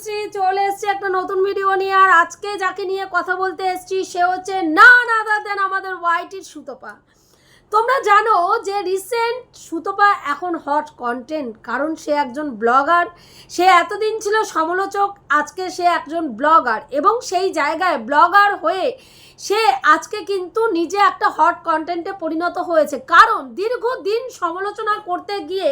কণ্ঠশ্রী চলে এসছে একটা নতুন ভিডিও নিয়ে, আর আজকে যাকে নিয়ে কথা বলতে এসছি, সে হচ্ছে না না দেন আমাদের ওয়াইটির সুতপা। তোমরা জানো যে রিসেন্ট সুতপা এখন হট কন্টেন্ট কারণ সে একজন ব্লগার সে এতদিন ছিল সমালোচক, আজকে সে একজন ব্লগার এবং সেই জায়গায় ব্লগার হয়ে সে আজকে কিন্তু নিজে একটা হট কন্টেন্টে পরিণত হয়েছে। কারণ দীর্ঘদিন সমালোচনা করতে গিয়ে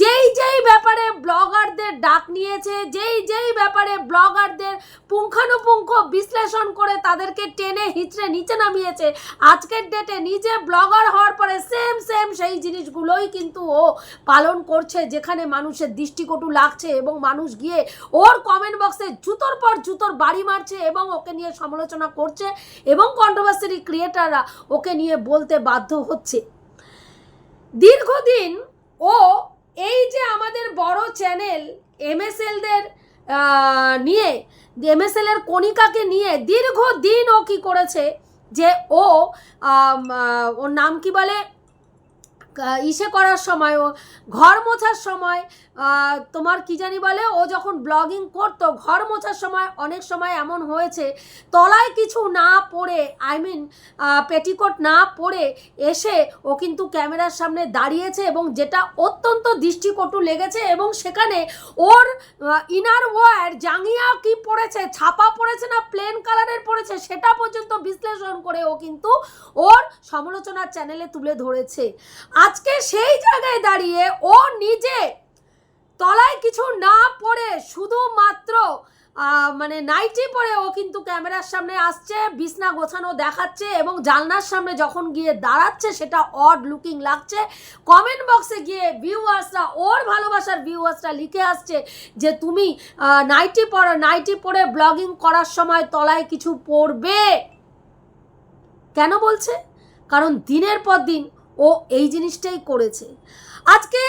যেই যেই ব্যাপারে ব্লগারদের ডাক নিয়েছে, যেই যেই ব্যাপারে ব্লগারদের পুঙ্খানুপুঙ্খ বিশ্লেষণ করে তাদেরকে টেনে হিচড়ে নিচে নামিয়েছে, আজকের ডেটে নিজে ব্লগার হওয়ার পরে সেম সেম সেই জিনিসগুলোই কিন্তু ও পালন করছে, যেখানে মানুষের দৃষ্টিকটু লাগছে এবং মানুষ গিয়ে ওর কমেন্ট বক্সে জুতোর পর জুতোর বাড়ি মারছে এবং ওকে নিয়ে সমালোচনা করছে এবং কন্ট্রোভার্সারি ক্রিয়েটাররা ওকে নিয়ে বলতে বাধ্য হচ্ছে। দীর্ঘদিন ও এই যে আমাদের বড় চ্যানেল এমএসএলদের নিয়ে এমএসএল এর কণিকাকে নিয়ে দীর্ঘদিন ও কি করেছে যে ও ওর নাম কি বলে? ইসে করার সময় ও ঘর মোছার সময় তোমার কি জানি বলে, ও যখন ব্লগিং করতো, ঘর মোছার সময় অনেক সময় এমন হয়েছে, তলায় কিছু না পরে আই মিন পেটিকোট না পরে এসে ও কিন্তু ক্যামেরার সামনে দাঁড়িয়েছে এবং যেটা অত্যন্ত দৃষ্টিকটু লেগেছে এবং সেখানে ওর ইনার ওয়ার জাঙ্গিয়া কি পড়েছে, ছাপা পড়েছে না প্লেন কালারের পড়েছে, সেটা পর্যন্ত বিশ্লেষণ করে ও কিন্তু ওর সমালোচনার চ্যানেলে তুলে ধরেছে। আজকে সেই জায়গায় দাঁড়িয়ে ও নিজে তলায় কিছু না পড়ে শুধুমাত্র মানে নাইটি পরে ও কিন্তু ক্যামেরার সামনে আসছে, বিছনা গোছানো দেখাচ্ছে এবং জানলার সামনে যখন গিয়ে দাঁড়াচ্ছে সেটা অড লুকিং লাগছে। কমেন্ট বক্সে গিয়ে ভিউয়ার্সরা ওর ভালোবাসার ভিউয়ার্সরা লিখে আসছে যে তুমি নাইটি পরো, নাইটি পরে ব্লগিং করার সময় তলায় কিছু পড়বে কেন বলছে? কারণ দিনের পর দিন ও এই জিনিসটাই করেছে। আজকে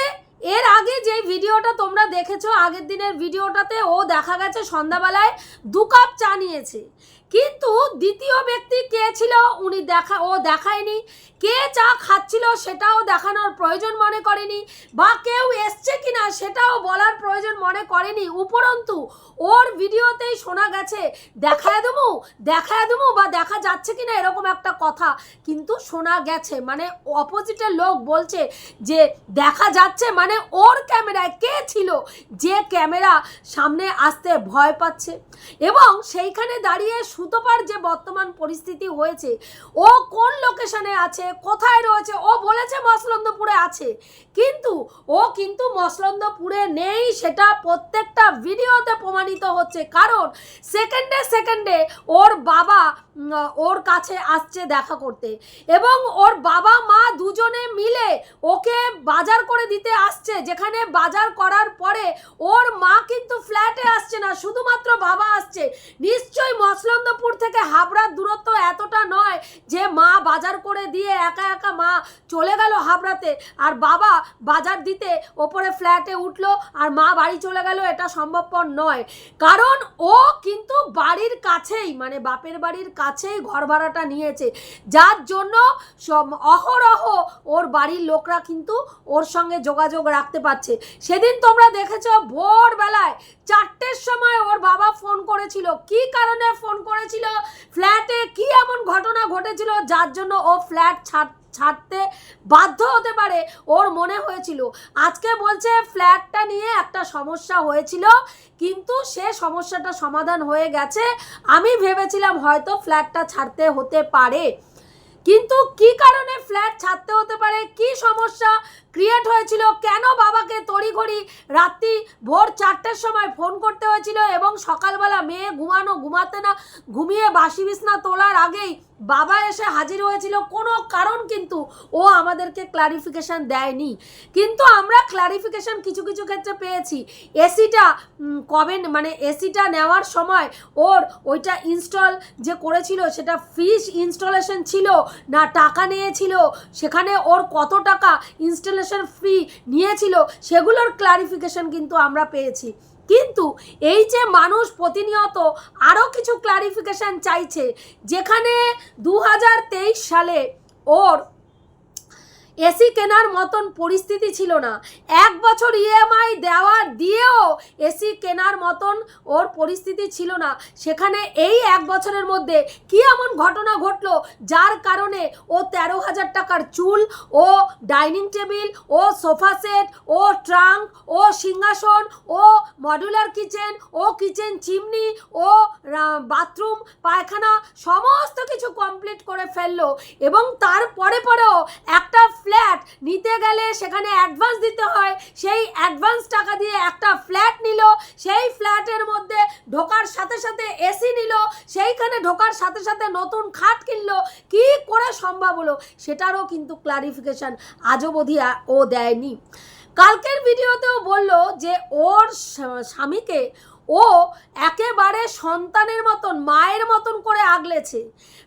এর আগে যে ভিডিওটা তোমরা দেখেছ, আগের দিনের ভিডিওটাতে ও দেখা গেছে সন্ধ্যাবেলায় দু কাপ চা নিয়েছে। কিন্তু দ্বিতীয় ব্যক্তি কে ছিল? উনি দেখা, ও দেখায়নি। কে চা খাচ্ছিল সেটাও দেখানোর প্রয়োজন মনে করেনি বা কেউ এসছে কিনা সেটাও বলার প্রয়োজন মনে করেনি। উপরন্তু, ওর ভিডিওতেই শোনা গেছে, দেখায় দেবো দেখায় দেবো বা দেখা যাচ্ছে কিনা এরকম একটা কথা। কিন্তু শোনা গেছে মানে অপোজিটের লোক বলছে যে দেখা যাচ্ছে মানে ওর ক্যামেরায় কে ছিল? যে ক্যামেরা সামনে আসতে ভয় পাচ্ছে। এবং সেইখানে দাঁড়িয়ে সুতোপার যে বর্তমান পরিস্থিতি হয়েছে, ও কোন লোকেশনে আছে, কোথায় রয়েছে, ও বলেছে মসলন্দপুরে আছে। কিন্তু ও কিন্তু মসলন্দপুরে নেই, সেটা প্রত্যেকটা ভিডিওতে প্রমাণিত হচ্ছে। কারণ সেকেন্ডে সেকেন্ডে ওর বাবা ওর কাছে আসছে দেখা করতে। এবং ওর বাবা, মা দুজনে মিলে ওকে বাজার করে দিতে আসছে। যেখানে বাজার করার পরে ওর মা কিন্তু ফ্ল্যাটে আসছে না, শুধুমাত্র বাবা আসছে। নিশ্চয়ই মসলন্দপুর থেকে হাবড়ার দূরত্ব এতটা নয় যে মা বাজার করে দিয়ে একা একা মা চলে গেল হাবড়াতে। আর বাবা বাজার দিতে ওপরে ফ্ল্যাটে উঠল আর মা বাড়ি চলে গেল এটা সম্ভবপর নয়। কারণ ও কিন্তু বাড়ির কাছেই মানে বাপের বাড়ির কাছেই ঘর ভাড়াটা নিয়েছে। যার জন্য অহরহ ওর বাড়ির লোকরা কিন্তু ওর সঙ্গে যোগাযোগ রাখতে পারছে। সেদিন তোমরা দেখেছ ভোরবেলায় চারটের সময় ওর বাবা ফোন করেছিল। কি কারণে ফোন করেছিল? ফ্ল্যাটে কি এমন ঘটনা ঘটেছিল যার জন্য ও ফ্ল্যাট ছাড়, ছাড়তে বাধ্য হতে পারে ওর মনে হয়েছিল। আজকে বলছে ফ্ল্যাটটা নিয়ে একটা সমস্যা হয়েছিল, কিন্তু সে সমস্যাটা সমাধান হয়ে গেছে। আমি ভেবেছিলাম হয়তো ফ্ল্যাটটা ছাড়তে হতে পারে। কিন্তু কি কারণে ফ্ল্যাট ছাড়তে হতে পারে? কি সমস্যা? ক্রিয়েট হয়েছিল। কেন বাবাকে তড়িঘড়ি রাত্রি ভোর চারটের সময় ফোন করতে হয়েছিল এবং সকালবেলা মেয়ে ঘুমানো, ঘুমাতে না, ঘুমিয়ে বাসি বিছনা তোলার আগেই বাবা এসে হাজির হয়েছিল। কোনো কারণ কিন্তু ও আমাদেরকে ক্লারিফিকেশন দেয়নি। কিন্তু আমরা ক্লারিফিকেশন কিছু কিছু ক্ষেত্রে পেয়েছি। এসিটা কবে মানে এসিটা নেওয়ার সময় ওর ওইটা ইনস্টল যে করেছিল সেটা ফিস ইনস্টলেশন ছিল না টাকা নিয়েছিল। সেখানে ওর কত টাকা ইনস্টলেশন ফি নিয়েছিল, সেগুলোর ক্লারিফিকেশন কিন্তু আমরা পেয়েছি। কিন্তু এই যে মানুষ প্রতিনিয়ত আরও কিছু ক্লারিফিকেশন চাইছে, যেখানে দু হাজার তেইশ সালে ওর এসি কেনার মতন পরিস্থিতি ছিল না। এক বছর ইএমআই দেওয়া দিয়েও এসি কেনার মতন ওর পরিস্থিতি ছিল না। সেখানে এই এক বছরের মধ্যে কি এমন ঘটনা ঘটলো যার কারণে ও তেরো হাজার টাকার চুল, ও ডাইনিং টেবিল, ও সোফা সেট, ও ট্রাঙ্ক, ও সিংহাসন, ও মডুলার কিচেন, ও কিচেন চিমনি, ও বাথরুম, পায়খানা, সমস্ত কিছু কমপ্লিট করে ফেলল। এবং তারপরে পরেও একটা ফ্ল্যাট নিতে গেলে সেখানে অ্যাডভান্স দিতে হয়। সেই অ্যাডভান্স টাকা দিয়ে একটা ফ্ল্যাট নিল, সেই ফ্ল্যাটের মধ্যে ঢোকার সাথে সাথে এসি নিল, সেইখানে ঢোকার সাথে সাথে নতুন খাট কিনলো। কি করে সম্ভব হলো? সেটারও কিন্তু ক্লারিফিকেশন আজও বোধিয়া ও দেয়নি। কালকের ভিডিওতেও বলল যে ওর স্বামীকে ও একেবারে সন্তানের মতন, মায়ের মতন করে আগলেছে।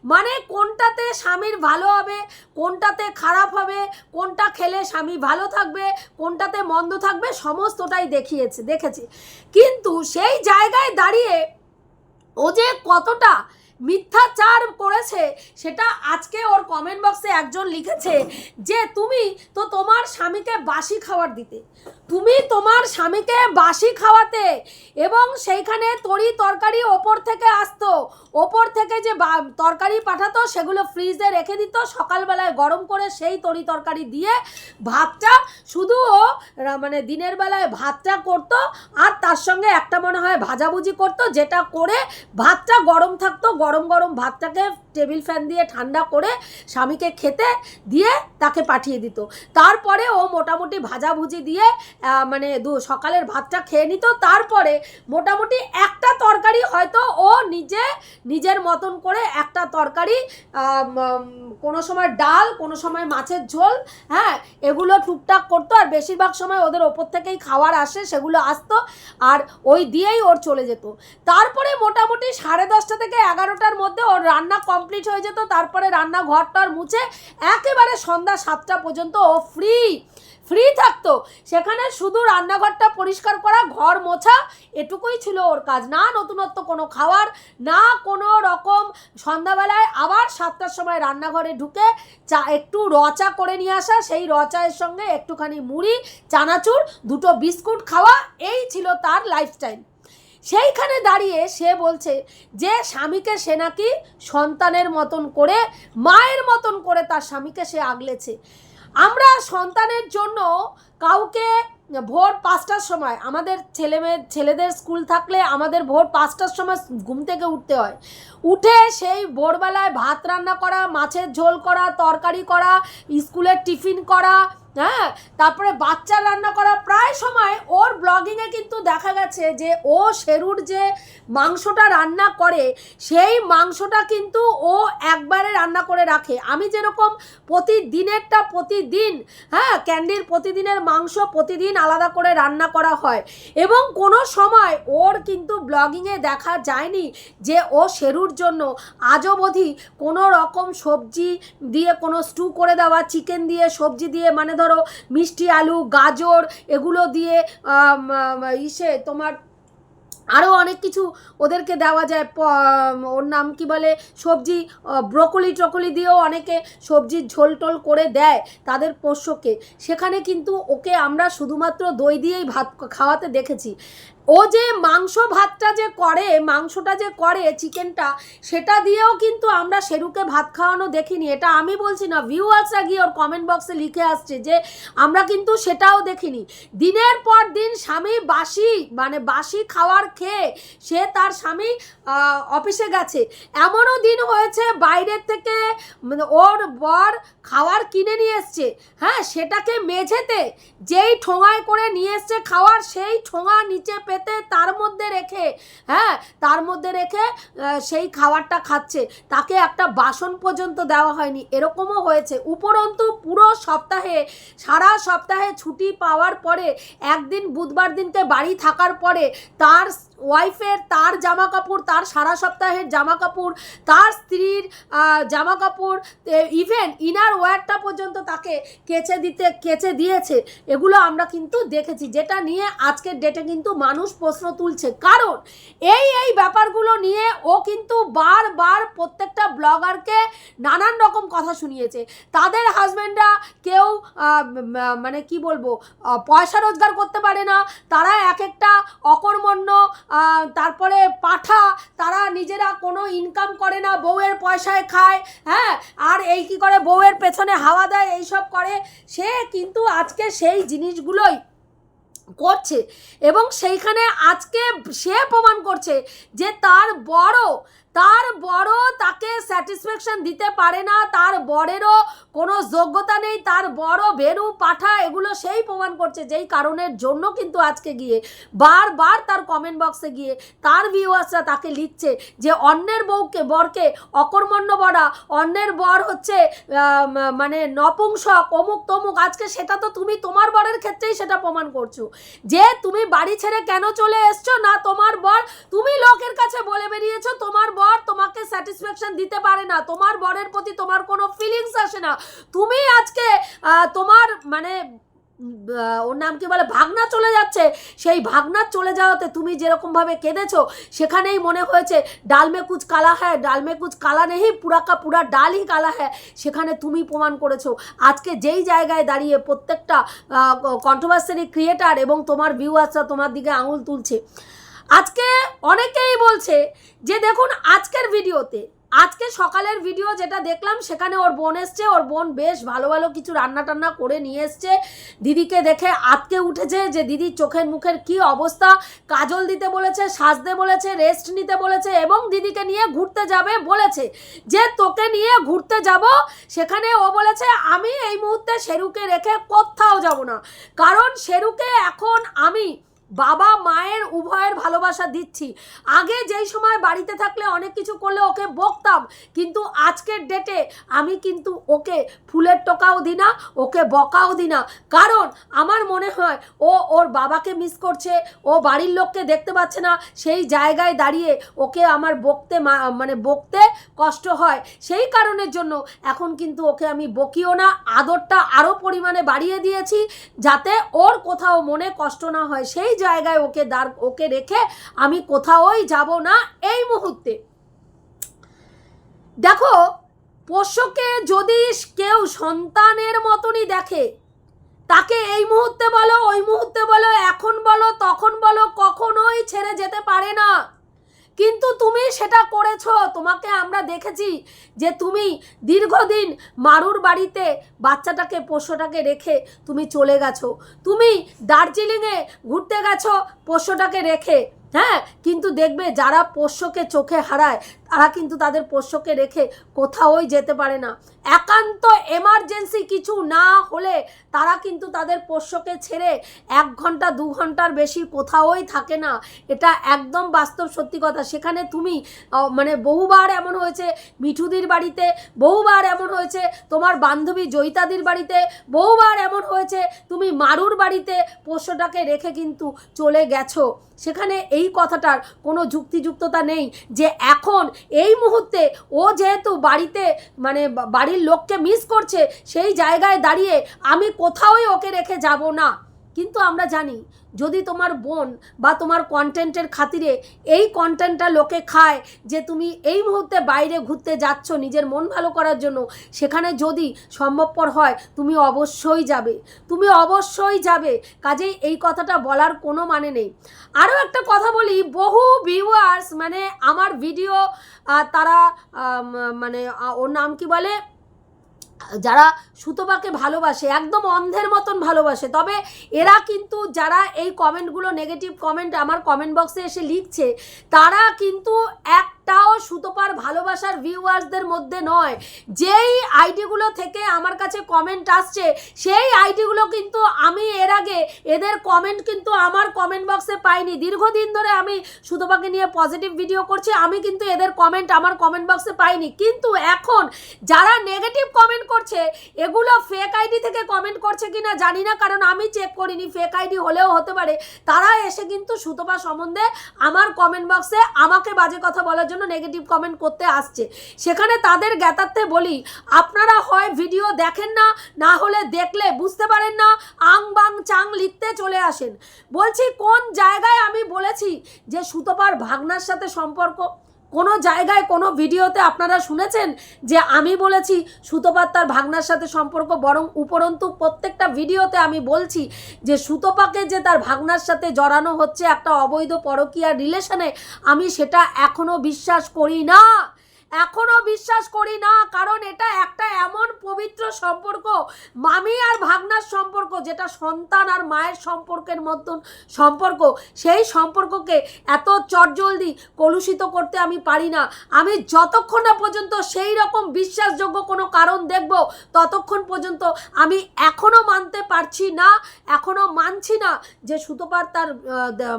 মানে কোনটাতে স্বামীর ভালো হবে, কোনটাতে খারাপ হবে, কোনটা খেলে স্বামী ভালো থাকবে, কোনটাতে মন্দ থাকবে, সমস্তটাই দেখিয়েছে, দেখেছে। কিন্তু সেই জায়গায় দাঁড়িয়ে ও যে কতটা মিথ্যাচার করেছে, সেটা আজকে ওর কমেন্ট বক্সে একজন লিখেছে যে, তুমি তো তোমার স্বামীকে বাসি খাবার দিতে। তুমি তোমার স্বামীকে বাসি খাওয়াতে এবং সেইখানে তরি তরকারি ওপর থেকে আসতো। ওপর থেকে যে তরকারি পাঠাতো, সেগুলো ফ্রিজে রেখে দিত। সকালবেলায় গরম করে সেই তরি তরকারি দিয়ে ভাতটা শুধু ও মানে দিনের বেলায় ভাতটা করতো আর তার সঙ্গে একটা মনে হয় ভাজাভুজি করতো, যেটা করে ভাতটা গরম থাকতো গরম গরম ভাতটাকে টেবিল ফ্যান দিয়ে ঠান্ডা করে স্বামীকে খেতে দিয়ে তাকে পাঠিয়ে দিত। তারপরে ও মোটামুটি ভাজাভুজি দিয়ে মানে দু, সকালের ভাতটা খেয়ে নিত। তারপরে মোটামুটি একটা তরকারি হয়তো ও নিজে, নিজের মতন করে একটা তরকারি কোনো সময় ডাল, কোনো সময় মাছের ঝোল হ্যাঁ এগুলো টুকটাক করতো। আর বেশিরভাগ সময় ওদের ওপর থেকেই খাবার আসে, সেগুলো আসতো আর ওই দিয়েই ওর চলে যেত। তারপরে মোটামুটি সাড়ে দশটা থেকে এগারোটার মধ্যে ওর রান্না কমপ্লিট হয়ে যেত, তারপরে রান্না ঘরটার মুছে একেবারে সন্ধ্যা সাতটা পর্যন্ত ও ফ্রি ফ্রি থাকতো। সেখানে শুধু রান্নাঘরটা পরিষ্কার করা, ঘর মোছা, এটুকুই ছিল ওর কাজ। না নতুনত্ব কোনো খাওয়ার, না কোনো রকম সন্ধ্যাবেলায় আবার সাতটার সময় রান্নাঘরে ঢুকে চা, একটু রচা করে নিয়ে আসা, সেই রচায়ের সঙ্গে একটুখানি মুড়ি, চানাচুর, দুটো বিস্কুট খাওয়া, এই ছিল তার লাইফস্টাইল সেইখানে দাঁড়িয়ে সে বলছে যে স্বামীকে সে নাকি সন্তানের মতন করে, মায়ের মতন করে তার স্বামীকে সে আগলেছে। আমরা সন্তানের জন্য কাউকে ভোর পাঁচটার সময়, আমাদের ছেলে মেয়ে, ছেলেদের স্কুল থাকলে আমাদের ভোর পাঁচটার সময় ঘুম থেকে উঠতে হয়। উঠে সেই ভোরবেলায় ভাত রান্না করা, মাছের ঝোল করা, তরকারি করা, স্কুলের টিফিন করা হ্যাঁ তারপরে বাচ্চা রান্না করা প্রায় সময় ওর ব্লগিংয়ে কিন্তু দেখা গেছে যে ও শেরুর যে মাংসটা রান্না করে, সেই মাংসটা কিন্তু ও একবারে রান্না করে রাখে। আমি যেরকম প্রতিদিনেরটা প্রতিদিন হ্যাঁ ক্যান্ডির প্রতিদিনের মাংস প্রতিদিন আলাদা করে রান্না করা হয় এবং কোনো সময় ওর কিন্তু ব্লগিংয়ে দেখা যায়নি যে ও শেরুর জন্য। আজও অবধি কোনো রকম সবজি দিয়ে কোনো স্টু করে দেওয়া চিকেন দিয়ে সবজি দিয়ে মানে ধরো মিষ্টি আলু, গাজর, এগুলো দিয়ে আম, আম, ইসে তোমার আরও অনেক কিছু ওদেরকে দেওয়া যায়। ওর নাম কি বলে? সবজি ব্রকলি ট্রকলি দিয়েও অনেকে সবজির ঝোল টোল করে দেয় তাদের পোষ্যকে। সেখানে কিন্তু ওকে আমরা শুধুমাত্র দই দিয়েই ভাত খাওয়াতে দেখেছি। ও যে মাংস ভাতটা যে করে, মাংসটা যে করে চিকেনটা, সেটা দিয়েও কিন্তু আমরা শেরুকে ভাত খাওয়ানো দেখিনি। এটা আমি বলছি না ভিউয়ার্সরা গিয়ে ওর কমেন্ট বক্সে লিখে আসছে যে, আমরা কিন্তু সেটাও দেখিনি। দিনের পর দিন স্বামী বাসি মানে বাসি খাওয়ার খেয়ে সে তার স্বামী অফিসে গেছে। এমনও দিন হয়েছে বাইরের থেকে মানে ওর বর খাওয়ার কিনে নিয়ে এসছে। হ্যাঁ সেটাকে মেঝেতে যেই ঠোঙায় করে নিয়ে এসছে খাওয়ার, সেই ঠোঙা নিচে পেতে তার মধ্যে রেখে হ্যাঁ তার মধ্যে রেখে সেই খাবারটা খাচ্ছে। তাকে একটা বাসন পর্যন্ত দেওয়া হয়নি। এরকমও হয়েছে। উপরন্তু পুরো সপ্তাহে, সারা সপ্তাহে ছুটি পাওয়ার পরে, একদিন বুধবার দিনকে বাড়ি থাকার পরে তার ওয়াইফের, তার জামা কাপড় তার সারা সপ্তাহের জামা কাপড় তার স্ত্রীর জামা কাপড় ইভেন ইনার ওয়্যারটা পর্যন্ত তাকে কেচে দিতে, কেচে দিয়েছে। এগুলো আমরা কিন্তু দেখেছি, যেটা নিয়ে আজকের ডেটে কিন্তু মানুষ প্রশ্ন তুলছে। কারণ এই এই ব্যাপারগুলো নিয়ে ও কিন্তু বারবার প্রত্যেকটা ব্লগারকে নানান রকম কথা শুনিয়েছে। তাদের হাজব্যান্ডরা কেউ মানে কি বলব পয়সা রোজগার করতে পারে না। তারা এক একটা অকর্মণ্য তারপরে পাঠা, তারা নিজেরা কোনো ইনকাম করে না, বউয়ের পয়সায় খায় হ্যাঁ? আর এই কি করে বউয়ের পেছনে হাওয়া দেয়, এইসব করে। সে কিন্তু আজকে সেই জিনিসগুলোই করছে এবং সেইখানে আজকে সে প্রমাণ করছে যে তার বড় তার বড় তাকে স্যাটিসফ্যাকশন দিতে পারে না, তার বরেরও কোনো যোগ্যতা নেই, তার বড় বেরু পাঠা এগুলো সেই প্রমাণ করছে যেই কারণের জন্য কিন্তু আজকে গিয়ে বারবার তার কমেন্ট বক্সে গিয়ে তার ভিউয়ার্সরা তাকে লিখছে যে অন্যের বউকে, বরকে অকর্মণ্য বড়া অন্যের বর হচ্ছে মানে নপুংসক, অমুক তমুক, আজকে সেটা তো তুমি তোমার বরের ক্ষেত্রেই সেটা প্রমাণ করছ। যে তুমি বাড়ি ছেড়ে কেন চলে এসছো না তোমার বর? তুমি লোকের কাছে বলে বেরিয়েছো, তোমার বর তোমাকে স্যাটিসফ্যাকশন দিতে পারে না। তোমার বরের প্রতি তোমার কোনো ফিলিংস আসে না। তুমি আজকে তোমার মানে ওর নাম কি বলে, ভাগনা চলে যাচ্ছে। সেই ভাগনার চলে যাওয়াতে তুমি যেরকমভাবে কেঁদেছো, সেখানেই মনে হয়েছে, ডাল মে কুচ কালা হ্যায়, ডাল মে কুচ কালা নেই পুরা কা পুরা ডালই কালা হ্যায়, সেখানে তুমি প্রমাণ করেছ। আজকে যেই জায়গায় দাঁড়িয়ে প্রত্যেকটা কন্ট্রোভার্সারি ক্রিয়েটার এবং তোমার ভিউ ভিউয়ার্সরা তোমার দিকে আঙুল তুলছে আজকে অনেকেই বলছে যে দেখুন আজকের ভিডিওতে, আজকে সকালের ভিডিও যেটা দেখলাম, সেখানে ওর বোন এসছে, ওর বোন বেশ ভালো ভালো কিছু রান্না টান্না করে নিয়ে এসছে। দিদিকে দেখে আতকে উঠেছে যে দিদির চোখের মুখের কি অবস্থা, কাজল দিতে বলেছে, সাজতে বলেছে রেস্ট নিতে বলেছে এবং দিদিকে নিয়ে ঘুরতে যাবে বলেছে। যে তোকে নিয়ে ঘুরতে যাব, সেখানে ও বলেছে, আমি এই মুহূর্তে শেরুকে রেখে কোথাও যাব না। কারণ শেরুকে এখন আমি বাবা মায়ের উভয়ের ভালোবাসা দিচ্ছি। আগে যেই সময় বাড়িতে থাকলে অনেক কিছু করলে ওকে বকতাম, কিন্তু আজকের ডেটে আমি কিন্তু ওকে ফুলের টোকাও দিই না, ওকে বকাও দিই না। কারণ আমার মনে হয় ও ওর বাবাকে মিস করছে, ও বাড়ির লোককে দেখতে পাচ্ছে না, সেই জায়গায় দাঁড়িয়ে ওকে আমার বকতে মানে বকতে কষ্ট হয়। সেই কারণের জন্য এখন কিন্তু ওকে আমি বকিও না, আদরটা আরও পরিমাণে বাড়িয়ে দিয়েছি, যাতে ওর কোথাও মনে কষ্ট না হয়। সেই জায়গায় ওকে দাঁড়, ওকে রেখে আমি কোথাওই যাব না এই মুহূর্তে। দেখো, পোষ্যকে যদি কেউ সন্তানের মতনই দেখে, তাকে এই মুহূর্তে বলো, ওই মুহূর্তে বলো, এখন বলো, তখন বলো, কখনোই ছেড়ে যেতে পারে না। কিন্তু তুমি সেটা করেছ। তোমাকে আমরা দেখেছি যে তুমি দীর্ঘদিন মারুর বাড়িতে বাচ্চাটাকে, পোষ্যটাকে রেখে তুমি চলে গেছো। তুমি দার্জিলিংয়ে ঘুরতে গেছো, পোষ্যটাকে রেখে। হ্যাঁ কিন্তু দেখবে যারা পোষ্যকে চোখে হারায়, তারা কিন্তু তাদের পোষ্যকে রেখে কোথাওই যেতে পারে না। একান্ত এমার্জেন্সি কিছু না হলে তারা কিন্তু তাদের পোষ্যকে ছেড়ে এক ঘণ্টা, দু ঘণ্টার বেশি কোথাওই থাকে না। এটা একদম বাস্তব সত্যি কথা। সেখানে তুমি মানে বহুবার এমন হয়েছে, মিঠুদির বাড়িতে বহুবার এমন হয়েছে, তোমার বান্ধবী জয়িতাদির বাড়িতে বহুবার এমন হয়েছে, তুমি মারুর বাড়িতে পোষ্যটাকে রেখে কিন্তু চলে গেছো। সেখানে এই কথাটার কোনো যুক্তিযুক্ততা নেই যে এখন এই মুহূর্তে ও যেহেতু বাড়িতে মানে বাড়ির লোককে মিস করছে, সেই জায়গায় দাঁড়িয়ে আমি কোথাওই ওকে রেখে যাব না। কিন্তু আমরা জানি যদি তোমার বোন বা তোমার কন্টেন্টের খাতিরে এই কন্টেন্টটা লোকে খায় যে তুমি এই মুহূর্তে বাইরে ঘুরতে যাচ্ছ নিজের মন ভালো করার জন্য, সেখানে যদি সম্ভবপর হয় তুমি অবশ্যই যাবে। তুমি অবশ্যই যাবে। কাজেই এই কথাটা বলার কোনো মানে নেই। আরও একটা কথা বলি, বহু ভিউয়ার্স মানে আমার ভিডিও তারা মানে ওর নাম কি বলে? যারা সুতপাকে ভালোবাসে, একদম অন্ধের মতন ভালোবাসে, তবে এরা কিন্তু যারা এই কমেন্টগুলো নেগেটিভ কমেন্ট আমার কমেন্ট বক্সে এসে লিখছে, তারা কিন্তু এক একটাও সুতোপার ভালোবাসার ভিউয়ার্সদের মধ্যে নয়। যেই আইডিগুলো থেকে আমার কাছে কমেন্ট আসছে, সেই আইডিগুলো কিন্তু আমি এর আগে, এদের কমেন্ট কিন্তু আমার কমেন্ট বক্সে পাইনি। দীর্ঘদিন ধরে আমি সুতোপাকে নিয়ে পজিটিভ ভিডিও করছি, আমি কিন্তু এদের কমেন্ট আমার কমেন্ট বক্সে পাইনি। কিন্তু এখন যারা নেগেটিভ কমেন্ট করছে, এগুলো ফেক আইডি থেকে কমেন্ট করছে কি না জানি না, কারণ আমি চেক করিনি। ফেক আইডি হলেও হতে পারে। তারা এসে কিন্তু সুতপা সম্বন্ধে আমার কমেন্ট বক্সে আমাকে বাজে কথা বলার নেগেটিভ কমেন্ট করতে আসছে। সেখানে তাদের জ্ঞাতার্থে বলি, আপনারা হয় ভিডিও দেখেন না না হলে দেখলে বুঝতে পারেন না, আং বাং চাং লিখতে চলে আসেন। বলছি, কোন জায়গায় আমি বলেছি যে সুতপার ভাগনার সাথে সম্পর্ক? কোনো জায়গায় কোনো ভিডিওতে আপনারা শুনেছেন যে আমি বলেছি সুতপার তার ভাগনার সাথে সম্পর্ক, বরং উপরন্তু প্রত্যেকটা ভিডিওতে আমি বলছি যে সুতপাকে যে তার ভাগনার সাথে জড়ানো হচ্ছে একটা অবৈধ পরকীয়া রিলেশনে, আমি সেটা এখনও বিশ্বাস করি না। এখনও বিশ্বাস করি না, কারণ এটা একটা এমন পবিত্র সম্পর্ক, মামি আর ভাগনার সম্পর্ক, যেটা সন্তান আর মায়ের সম্পর্কের মতন সম্পর্ক। সেই সম্পর্ককে এত চটজলদি কলুষিত করতে আমি পারি না। আমি যতক্ষণ না পর্যন্ত সেই রকম বিশ্বাসযোগ্য কোনো কারণ দেখব, ততক্ষণ পর্যন্ত আমি এখনও মানতে পারছি না, এখনও মানছি না যে সুতোপার তার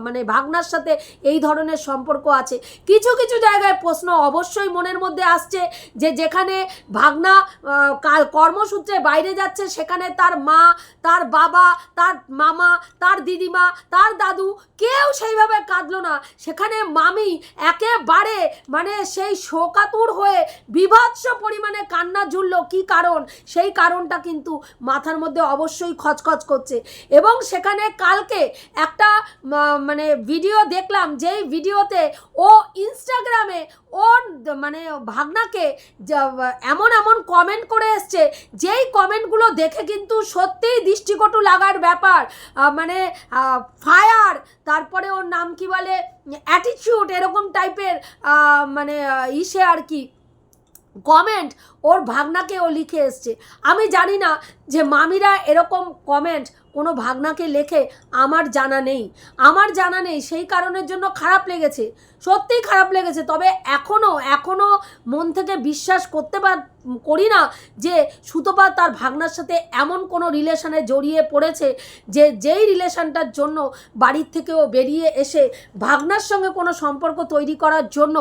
মানে ভাগনার সাথে এই ধরনের সম্পর্ক আছে। কিছু কিছু জায়গায় প্রশ্ন অবশ্যই মনের মধ্যে আসছে যে যেখানে ভাগনা কর্মসূত্রে বাইরে যাচ্ছে, সেখানে তার মা, তার বাবা, তার মামা, তার দিদিমা, তার দাদু কেউ সেইভাবে কাঁদলো না। সেখানে মামি একেবারে মানে সেই শোকাতুর হয়ে বিভৎস পরিমাণে কান্না জুড়লো কি কারণ? সেই কারণটা কিন্তু মাথার মধ্যে অবশ্যই খচখচ করছে। এবং সেখানে কালকে একটা মানে ভিডিও দেখলাম, যেই ভিডিওতে ও ইনস্টাগ্রামে ওর মানে ভাগনাকে এমন এমন কমেন্ট করে এসছে, যেই কমেন্টগুলো দেখে কিন্তু সত্যিই দৃষ্টিকটু লাগার ব্যাপার। মানে ফায়ার তারপরে ওর নাম কি বলে অ্যাটিটিউড এরকম টাইপের মানে ইসে আর কি। কমেন্ট ওর ভাগনাকে ও লিখে এসছে। আমি জানি না যে মামিরা এরকম কমেন্ট কোনো ভাগনাকে লেখে আমার জানা নেই। আমার জানা নেই, সেই কারণের জন্য খারাপ লেগেছে। সত্যিই খারাপ লেগেছে, তবে এখনও এখনও মন থেকে বিশ্বাস করতে পার করি না যে সুতপা তার ভাগনার সাথে এমন কোনো রিলেশনে জড়িয়ে পড়েছে যে যেই রিলেশনটার জন্য বাড়ির থেকেও বেরিয়ে এসে ভাগনার সঙ্গে কোনো সম্পর্ক তৈরি করার জন্য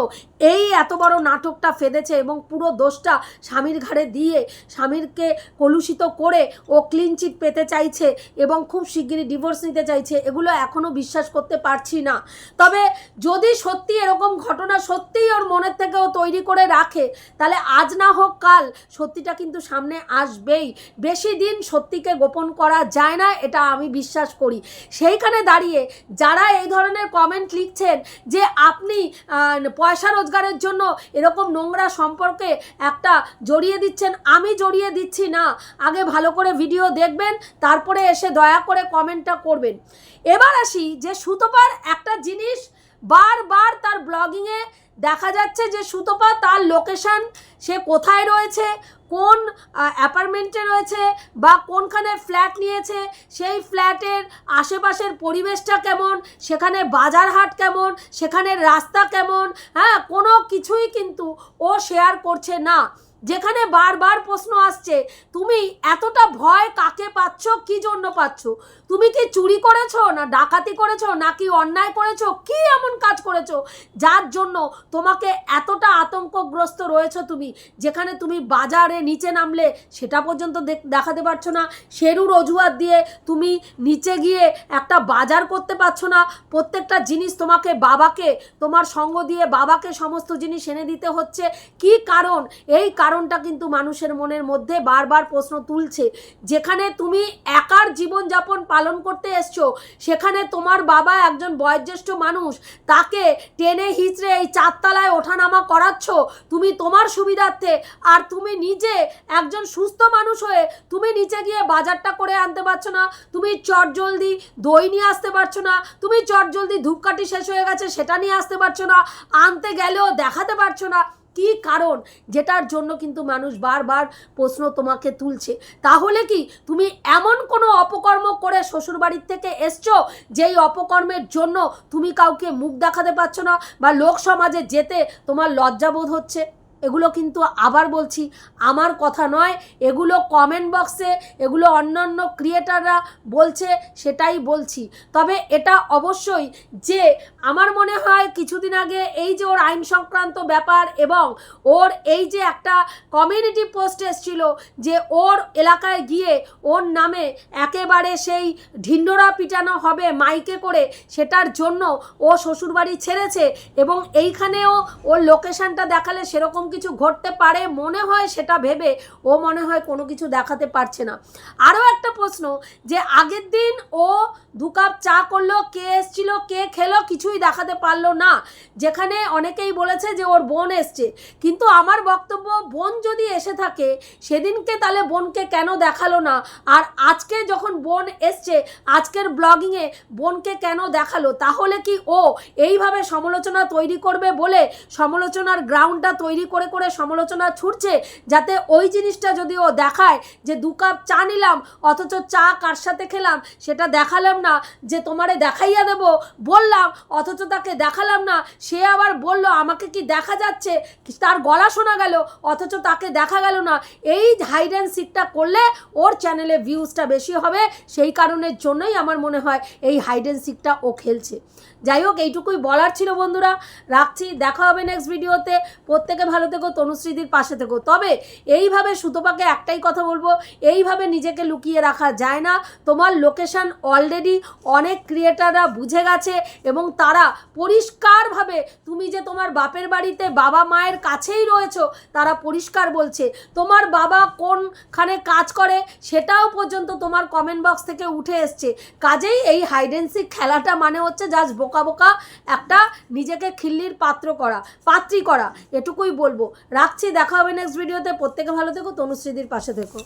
এই এত বড় নাটকটা ফেদেছে এবং পুরো দোষটা স্বামীর ঘাড়ে দিয়ে স্বামীরকে কলুষিত করে ও ক্লিন চিট পেতে চাইছে এবং খুব শিগগিরই ডিভোর্স নিতে চাইছে, এগুলো এখনও বিশ্বাস করতে পারছি না। তবে যদি সত্যি এরকম ঘটনা সত্যিই ওর মনের থেকেও তৈরি করে রাখে, তাহলে আজ না হোক কাল সত্যিটা কিন্তু সামনে আসবেই। বেশি দিন সত্যিকে গোপন করা যায় না, এটা আমি বিশ্বাস করি। সেইখানে দাঁড়িয়ে যারা এই ধরনের কমেন্ট লিখছেন যে আপনি পয়সা রোজগারের জন্য এরকম নোংরা সম্পর্কে একটা জড়িয়ে দিচ্ছেন, আমি জড়িয়ে দিচ্ছি না। আগে ভালো করে ভিডিও দেখবেন, তারপরে এসে দয়া করে কমেন্টটা করবেন। এবার আসি যে সুতোপার একটা জিনিস বারবার তার ব্লগিংয়ে দেখা যাচ্ছে যে সুতপা তার লোকেশন, সে কোথায় রয়েছে, কোন অ্যাপার্টমেন্টে রয়েছে বা কোনখানে ফ্ল্যাট নিয়েছে, সেই ফ্ল্যাটের আশেপাশের পরিবেশটা কেমন, সেখানে বাজার হাট কেমন, সেখানে রাস্তা কেমন হ্যাঁ কোনো কিছুই কিন্তু ও শেয়ার করছে না। যেখানে বারবার প্রশ্ন আসছে, তুমি এতটা ভয় কাকে পাচ্ছ? কি জন্য পাচ্ছ? তুমি কি চুরি করেছ, না ডাকাতি করেছ, নাকি অন্যায় করেছ? কি এমন কাজ করেছ? যার জন্য তোমাকে এতটা আতঙ্কগ্রস্ত রয়েছো তুমি, যেখানে তুমি বাজারে নিচে নামলে সেটা পর্যন্ত দেখ- দেখাতে পারছ না। সেরুর অজুহাত দিয়ে তুমি নিচে গিয়ে একটা বাজার করতে পারছ না। প্রত্যেকটা জিনিস তোমাকে বাবাকে, তোমার সঙ্গ দিয়ে বাবাকে সমস্ত জিনিস এনে দিতে হচ্ছে। কি কারণ? এই কারণটা কিন্তু মানুষের মনের মধ্যে বারবার প্রশ্ন তুলছে। যেখানে তুমি একার জীবনযাপন পালন করতে এসছো, সেখানে তোমার বাবা একজন বয়োজ্যেষ্ঠ মানুষ, তাকে টেনে হিচড়ে এই চারতলায় ওঠানামা করাচ্ছ, তুমি তোমার সুবিধার্থে, আর তুমি নিজে একজন সুস্থ মানুষ হয়ে তুমি নিচে গিয়ে বাজারটা করে আনতে পারছ না, তুমি চটজলদি দই নিয়ে আসতে পারছ না, তুমি চটজলদি ধূপকাঠি শেষ হয়ে গেছে, সেটা নিয়ে আসতে পারছ না, আনতে গেলেও দেখাতে পারছ না কি কারণ? যেটার জন্য কিন্তু মানুষ বারবার প্রশ্ন তোমাকে তুলছে। তাহলে কি তুমি এমন কোনো অপকর্ম করে শ্বশুরবাড়ির থেকে এসছো, যেই অপকর্মের জন্য তুমি কাউকে মুখ দেখাতে পারছ না বা লোক সমাজে যেতে তোমার লজ্জাবোধ হচ্ছে? এগুলো কিন্তু আবার বলছি, আমার কথা নয়। এগুলো কমেন্ট বক্সে এগুলো অন্যান্য ক্রিয়েটাররা বলছে, সেটাই বলছি। তবে এটা অবশ্যই যে, আমার মনে হয় কিছুদিন আগে এই যে ওর আইন সংক্রান্ত ব্যাপার এবং ওর এই যে একটা কমিউনিটি পোস্ট এসছিল যে ওর এলাকায় গিয়ে ওর নামে একেবারে সেই ঢিন্ডোরা পিটানো হবে মাইকে করে, সেটার জন্য ও শ্বশুরবাড়ি ছেড়েছে এবং এইখানেও ওর লোকেশানটা দেখালে সেরকম কিছু ঘটতে পারে মনে হয় সেটা ভেবে ও মনে হয় কোনো কিছু দেখাতে পারছে না। আরও একটা প্রশ্ন যে আগের দিন ও দু কাপ চা করল, কে এসছিল, কে খেলো কিছুই দেখাতে পারল না। যেখানে অনেকেই বলেছে যে ওর বোন এসছে। কিন্তু আমার বক্তব্য, বোন যদি এসে থাকে, সেদিনকে তাহলে বোনকে কেন দেখাল না? আর আজকে যখন বোন এসছে, আজকের ব্লগিংয়ে বোনকে কেন দেখাল? তাহলে কি ও এইভাবে সমালোচনা তৈরি করবে বলে সমালোচনার গ্রাউন্ডটা তৈরি করে করে সমালোচনা ছুটছে যাতে ওই জিনিসটা যদি ও দেখায় যে দু কাপ চা নিলাম, অথচ চা কার সাথে খেলাম, সেটা দেখালাম না, যে তোমারে দেখাইয়া দেব, বললাম, অথচ তাকে দেখালাম না, সে আবার বলল, আমাকে কি দেখা যাচ্ছে? তার গলা শোনা গেল, অথচ তাকে দেখা গেল না। এই হাইড অ্যান্ড সিকটা করলে ওর চ্যানেলে ভিউজটা বেশি হবে, সেই কারণের জন্যই আমার মনে হয় এই হাইড অ্যান্ড সিকটা ও খেলছে। যাই হোক, এইটুকুই বলার ছিল বন্ধুরা। রাখছি, দেখা হবে নেক্সট ভিডিওতে প্রত্যেকে ভালো থেকো, তনুশ্রীদির পাশে থেকো। তবে এইভাবে সুতোপাকে একটাই কথা বলব, এইভাবে নিজেকে লুকিয়ে রাখা যায় না। তোমার লোকেশান অলরেডি অনেক ক্রিয়েটাররা বুঝে গেছে এবং তারা পরিষ্কারভাবে তুমি যে তোমার বাপের বাড়িতে বাবা মায়ের কাছেই রয়েছো, তারা পরিষ্কার বলছে। তোমার বাবা কোনখানে কাজ করে সেটাও পর্যন্ত তোমার কমেন্ট বক্স থেকে উঠে এসছে। কাজেই এই হাইডেন্সিক খেলাটা মানে হচ্ছে জাস্ট বোকা বোকা একটা নিজেকে খিল্লির পাত্র করা, পাত্রী করা। এটুকুই বলব। রাখছি দেখা হবে নেক্সট ভিডিওতে প্রত্যেকে ভালো থেকো তনুশ্রীদির পাশে থেকো।